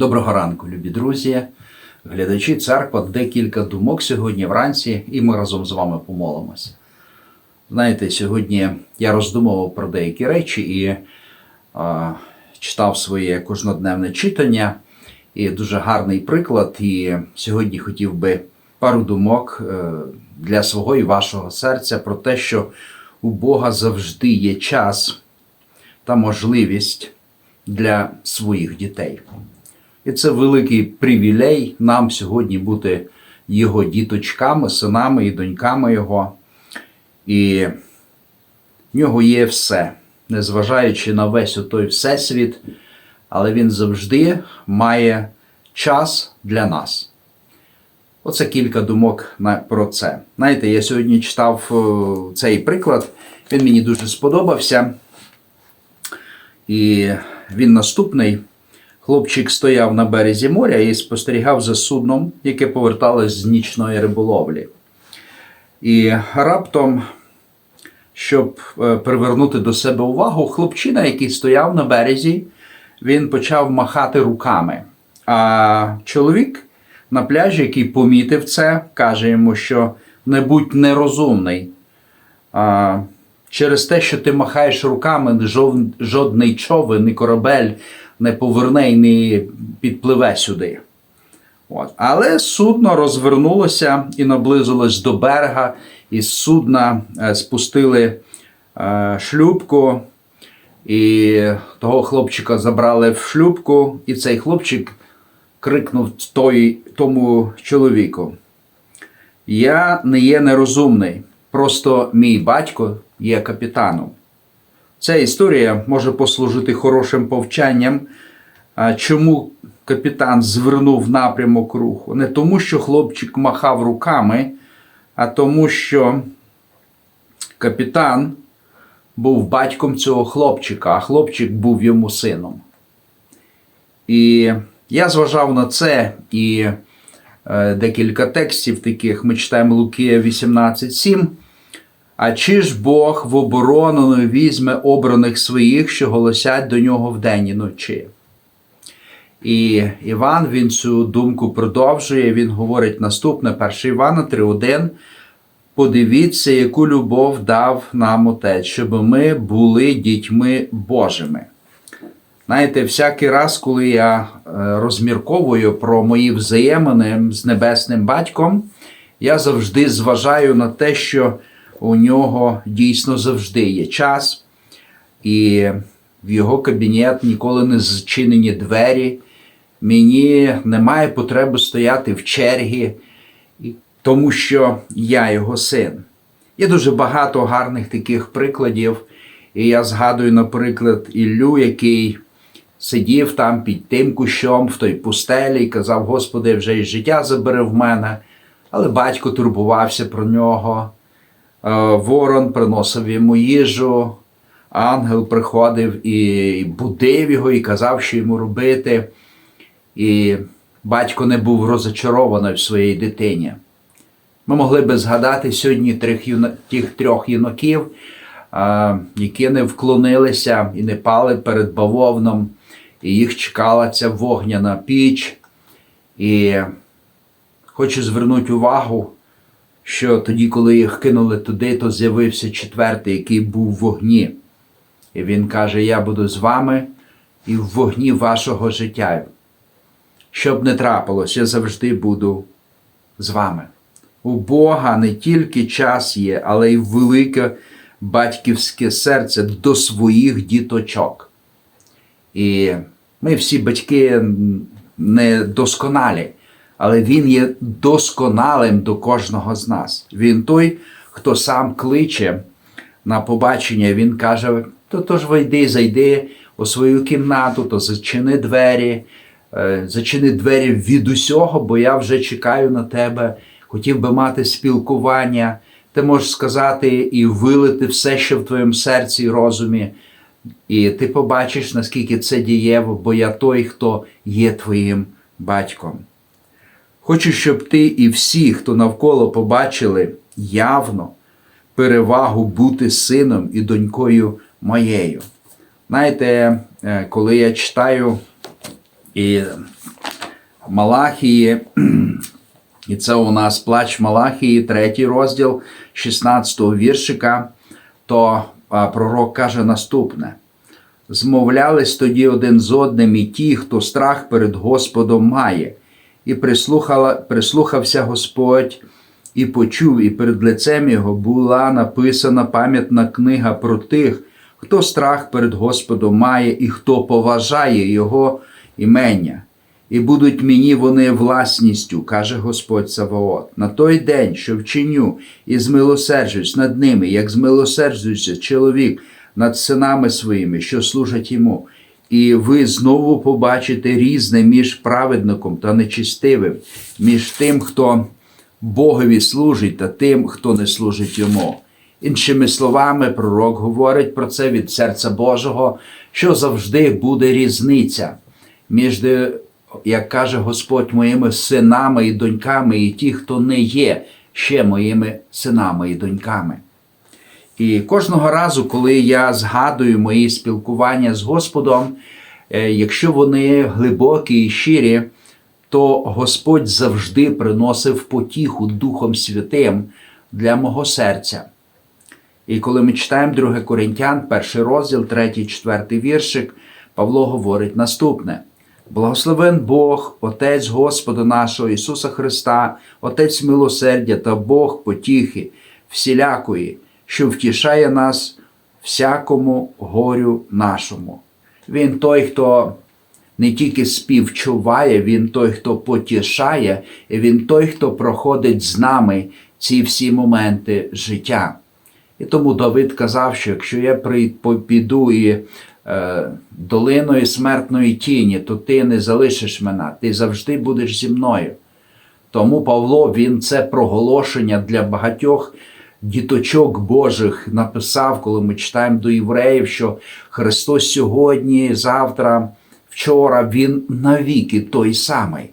Доброго ранку, любі друзі, глядачі церква, декілька думок сьогодні вранці, і ми разом з вами помолимося. Знаєте, сьогодні я роздумував про деякі речі і а, читав своє кожнодневне читання, і дуже гарний приклад. І сьогодні хотів би пару думок е, для свого і вашого серця про те, що у Бога завжди є час та можливість для своїх дітей. І це великий привілей нам сьогодні бути його діточками, синами і доньками Його. І в нього є все, незважаючи на весь той всесвіт, але він завжди має час для нас. Оце кілька думок про це. Знаєте, я сьогодні читав е, цей приклад, він мені дуже сподобався. І він наступний. Хлопчик стояв на березі моря і спостерігав за судном, яке поверталось з нічної риболовлі. І раптом, щоб е, привернути до себе увагу, хлопчина, який стояв на березі, він почав махати руками. А чоловік на пляжі, який помітив це, каже йому, що не будь нерозумний. А, через те, що ти махаєш руками, жодний човен, ні корабель не поверне і не підпливе сюди. От. Але судно розвернулося і наблизилось до берега, і з судна е, спустили е, шлюпку, і того хлопчика забрали в шлюпку, і цей хлопчик крикнув той, тому чоловіку: Я не є нерозумний, просто мій батько є капітаном. Ця історія може послужити хорошим повчанням, чому капітан звернув напрямок руху. Не тому, що хлопчик махав руками, а тому, що капітан був батьком цього хлопчика, а хлопчик був йому сином. І я зважав на це і е, декілька текстів таких. Ми читаємо Лукія 18.7. А чи ж Бог в оборону візьме обраних своїх, що голосять до нього вдень і ночі? І Іван він цю думку продовжує. Він говорить наступне, 1 Івана 3.1. Подивіться, яку любов дав нам Отець, щоб ми були дітьми Божими. Знаєте, всякий раз, коли я е, розмірковую про мої взаємини з небесним батьком, я завжди зважаю на те, що у нього дійсно завжди є час, і в його кабінет ніколи не зачинені двері. Мені немає потреби стояти в чергі, тому що я його син. Є дуже багато гарних таких прикладів. І я згадую, наприклад, Іллю, який сидів там під тим кущом в той пустелі і казав: Господи, вже й життя забере в мене. Але батько турбувався про нього. Е, Ворон приносив йому їжу, ангел приходив і будив його, і казав, що йому робити. І батько не був розочарований в своїй дитині. Ми могли би згадати сьогодні трьох, юна- тих трьох юнаків, а, які не вклонилися і не пали перед бавовном, і їх чекала ця вогняна піч. І хочу звернути увагу, що тоді, коли їх кинули туди, то з'явився четвертий, який був в вогні. І він каже: Я буду з вами і в вогні вашого життя. Що б не трапилось, я завжди буду з вами. У Бога не тільки час є, але й велике батьківське серце до своїх діточок. І ми всі батьки не досконалі, але Він є досконалим до кожного з нас. Він той, хто сам кличе на побачення, він каже: то, то ж вийди, зайди у свою кімнату, то зачини двері, е, зачини двері від усього, бо я вже чекаю на тебе, хотів би мати спілкування. Ти можеш сказати і вилити все, що в твоєму серці і розумі. І ти побачиш, наскільки це дієво, бо я той, хто є твоїм батьком. Хочу, щоб ти і всі, хто навколо побачили явно перевагу бути сином і донькою моєю. Знаєте, е, коли я читаю і Малахії. І це у нас плач Малахії, третій розділ 16-го віршика. То пророк каже наступне: змовлялись тоді один з одним і ті, хто страх перед Господом має, і прислухався Господь і почув, і перед лицем його була написана пам'ятна книга про тих, хто страх перед Господом має і хто поважає Його імення. І будуть мені вони власністю, каже Господь Саваот, на той день, що вчиню, і змилосерджусь над ними, як змилосерджується чоловік над синами своїми, що служать йому. І ви знову побачите різне між праведником та нечистивим, між тим, хто Богові служить, та тим, хто не служить йому. Іншими словами, пророк говорить про це від серця Божого, що завжди буде різниця між, як каже Господь, моїми синами і доньками, і ті, хто не є ще моїми синами і доньками. І кожного разу, коли я згадую мої спілкування з Господом, е, якщо вони глибокі і щирі, то Господь завжди приносив потіху Духом Святим для мого серця. І коли ми читаємо 2 Коринтян, перший розділ, 3, 4 віршик, Павло говорить наступне: Благословен Бог, Отець Господа нашого Ісуса Христа, Отець милосердя та Бог потіхи, всілякої, що втішає нас всякому горю нашому. Він той, хто не тільки співчуває, він той, хто потішає, і він той, хто проходить з нами ці всі моменти життя. І тому Давид казав, що якщо я піду і е, долиною смертної тіні, то ти не залишиш мене, ти завжди будеш зі мною. Тому Павло він це проголошення для багатьох діточок Божих написав, коли ми читаємо до євреїв, що Христос сьогодні, завтра, вчора, Він навіки той самий.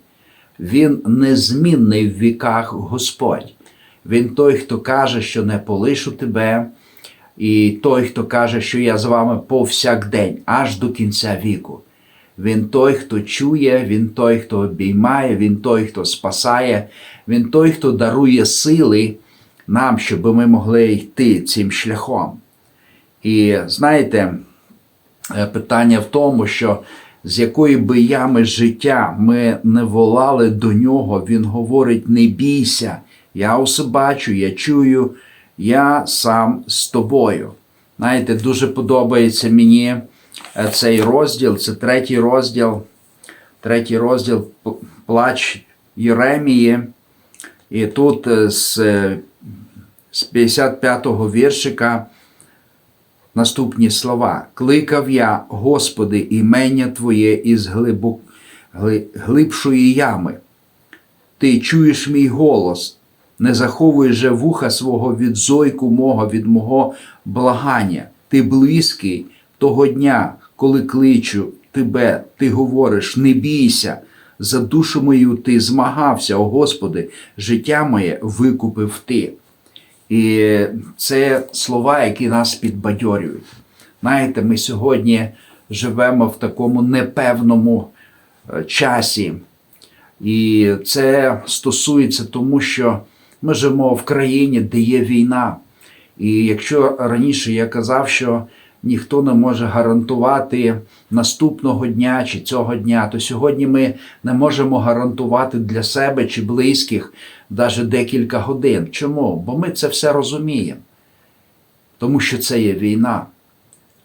Він незмінний в віках Господь. Він той, хто каже, що не полишу тебе, і той, хто каже, що я з вами повсякдень, аж до кінця віку. Він той, хто чує, він той, хто обіймає, він той, хто спасає, він той, хто дарує сили нам, щоб ми могли йти цим шляхом. І знаєте, е, питання в тому, що з якої би ями життя ми не волали до нього, він говорить: не бійся, я усе бачу, я чую, я сам з тобою. Знаєте, дуже подобається мені е, цей розділ, це третій розділ, третій розділ плач Єремії. І тут е, з з 55-го віршика наступні слова. Кликав я, Господи, імення Твоє із глибок, глибшої ями. Ти чуєш мій голос, не заховуй же вуха свого від зойку мого, від мого благання. Ти близький того дня, коли кличу тебе, ти говориш, не бійся. За душу мою ти змагався, о Господи, життя моє викупив ти. І це слова, які нас підбадьорюють. Знаєте, ми сьогодні живемо в такому непевному е, часі. І це стосується тому, що ми живемо в країні, де є війна. І якщо раніше я казав, що ніхто не може гарантувати наступного дня чи цього дня, то сьогодні ми не можемо гарантувати для себе чи близьких навіть декілька годин. Чому? Бо ми це все розуміємо, тому що це є війна.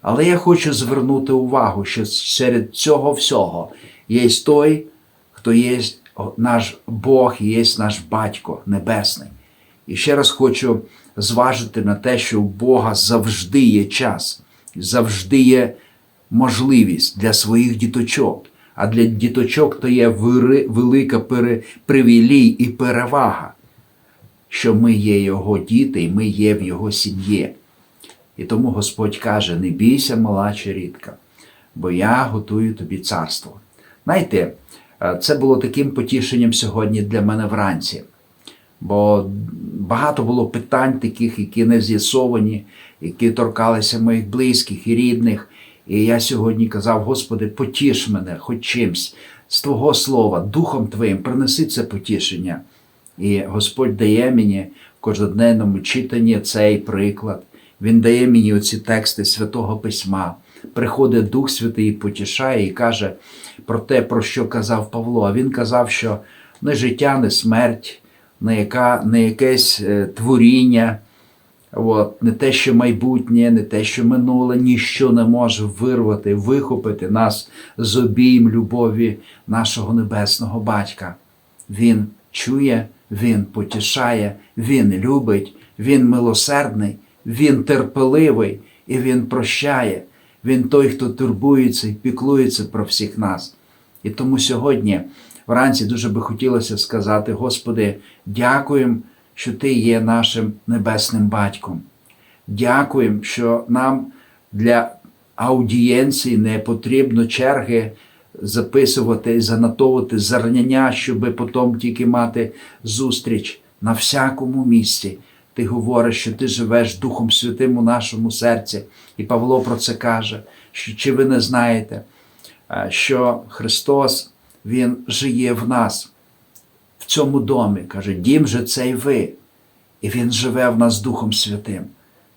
Але я хочу звернути увагу, що серед цього всього є той, хто є наш Бог, є наш Батько Небесний. І ще раз хочу зважити на те, що у Бога завжди є час, завжди є можливість для своїх діточок. А для діточок то є велика привілій і перевага, що ми є Його діти і ми є в Його сім'ї. І тому Господь каже: не бійся, мала чи рідка, бо я готую тобі царство. Знаєте, це було таким потішенням сьогодні для мене вранці. Бо багато було питань таких, які не з'ясовані, які торкалися моїх близьких і рідних. І я сьогодні казав, Господи, потіш мене хоч чимсь. з Твого Слова, Духом Твоїм, принеси це потішення. І Господь дає мені в кожноденному читанні цей приклад. Він дає мені оці тексти Святого Письма. Приходить Дух Святий і потішає і каже про те, про що казав Павло. А він казав, що не життя, не смерть, не, яка, не якесь е, творіння, от, не те, що майбутнє, не те, що минуле, ніщо не може вирвати, вихопити нас з обійм любові нашого небесного батька. Він чує, він потішає, він любить, він милосердний, він терпеливий і він прощає. Він той, хто турбується і піклується про всіх нас. І тому сьогодні вранці дуже би хотілося сказати: Господи, дякуємо, що Ти є нашим небесним батьком. Дякуємо, що нам для аудієнції не потрібно черги записувати і занотовувати зернення, щоб потім тільки мати зустріч на всякому місці. Ти говориш, що ти живеш Духом Святим у нашому серці. І Павло про це каже, що чи ви не знаєте, е, що Христос Він жиє в нас, в цьому домі. Каже, дім же цей ви. І Він живе в нас Духом Святим.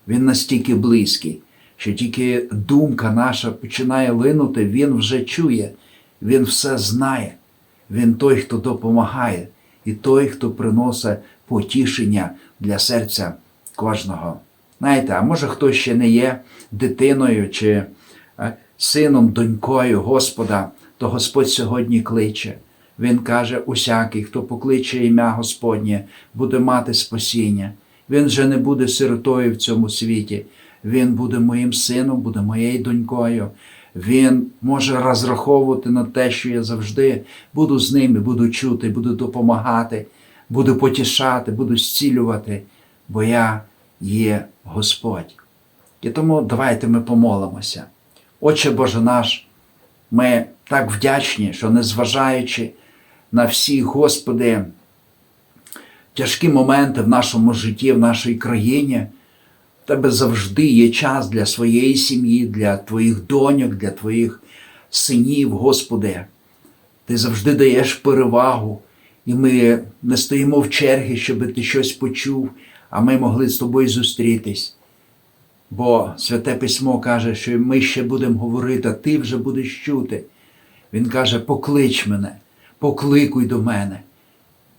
Він настільки близький, що тільки думка наша починає линути, Він вже чує, Він все знає. Він той, хто допомагає, і той, хто приносить потішення для серця кожного. Знаєте, а може хтось ще не є дитиною чи е, сином, донькою Господа, то Господь сьогодні кличе. Він каже: усякий, хто покличе ім'я Господнє, буде мати спасіння. Він вже не буде сиротою в цьому світі. Він буде моїм сином, буде моєю донькою. Він може розраховувати на те, що я завжди буду з ними, буду чути, буду допомагати, буду потішати, буду зцілювати, бо я є Господь. І тому давайте ми помолимося. Отче Боже наш, ми так вдячні, що незважаючи на всі, Господи, тяжкі моменти в нашому житті, в нашій країні, в тебе завжди є час для своєї сім'ї, для твоїх доньок, для твоїх синів, Господи. Ти завжди даєш перевагу, і ми не стоїмо в черги, щоб ти щось почув, а ми могли з тобою зустрітись. Бо Святе Письмо каже, що ми ще будемо говорити, а ти вже будеш чути. Він каже: поклич мене, покликуй до мене.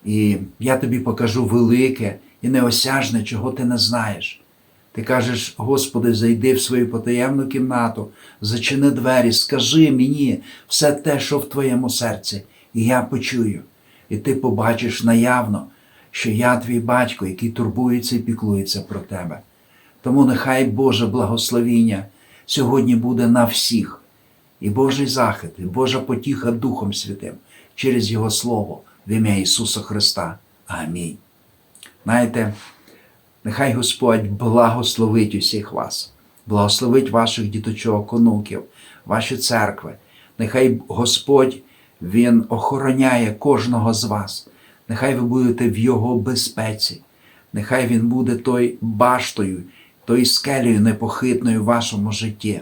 І я тобі покажу велике і неосяжне, чого ти не знаєш. Ти кажеш, Господи, зайди в свою потаємну кімнату, зачини двері, скажи мені все те, що в твоєму серці, і я почую. І ти побачиш наявно, що я твій батько, який турбується і піклується про тебе. Тому нехай Боже благословіння сьогодні буде на всіх, і Божий захист, і Божа потіха Духом Святим через Його Слово в ім'я Ісуса Христа. Амінь. Знаєте, нехай Господь благословить усіх вас, благословить ваших діточок, онуків, ваші церкви. Нехай Господь Він охороняє кожного з вас. Нехай ви будете в Його безпеці. Нехай Він буде той баштою, тою скелею непохитною в вашому житті.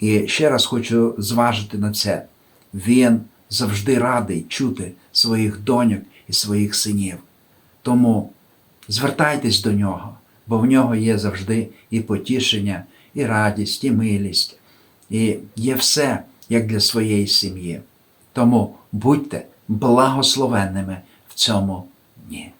І ще раз хочу зважити на це. Він завжди радий чути своїх доньок і своїх синів. Тому звертайтесь до нього, бо в нього є завжди і потішення, і радість, і милість, і є все як для своєї сім'ї. Тому будьте благословенними в цьому дні.